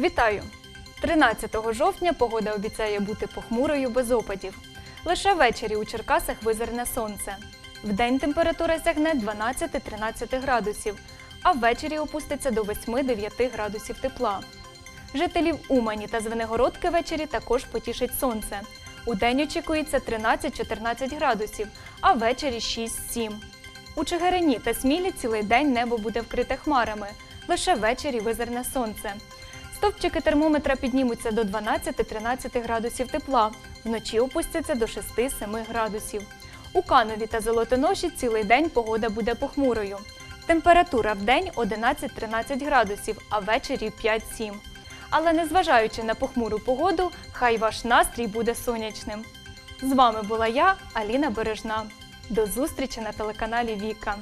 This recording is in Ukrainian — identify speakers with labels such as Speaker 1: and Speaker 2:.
Speaker 1: Вітаю! 13 жовтня погода обіцяє бути похмурою без опадів. Лише ввечері у Черкасах визирне сонце. Вдень температура сягне 12-13 градусів, а ввечері опуститься до 8-9 градусів тепла. Жителів Умані та Звенигородки ввечері також потішить сонце. Удень очікується 13-14 градусів, а ввечері 6-7. У Чигирині та Смілі цілий день небо буде вкрите хмарами. Лише ввечері визирне сонце. Стовпчики термометра піднімуться до 12-13 градусів тепла, вночі опустяться до 6-7 градусів. У Канові та Золотоноші цілий день погода буде похмурою. Температура в день 11-13 градусів, а ввечері 5-7. Але незважаючи на похмуру погоду, хай ваш настрій буде сонячним. З вами була я, Аліна Бережна. До зустрічі на телеканалі Віка.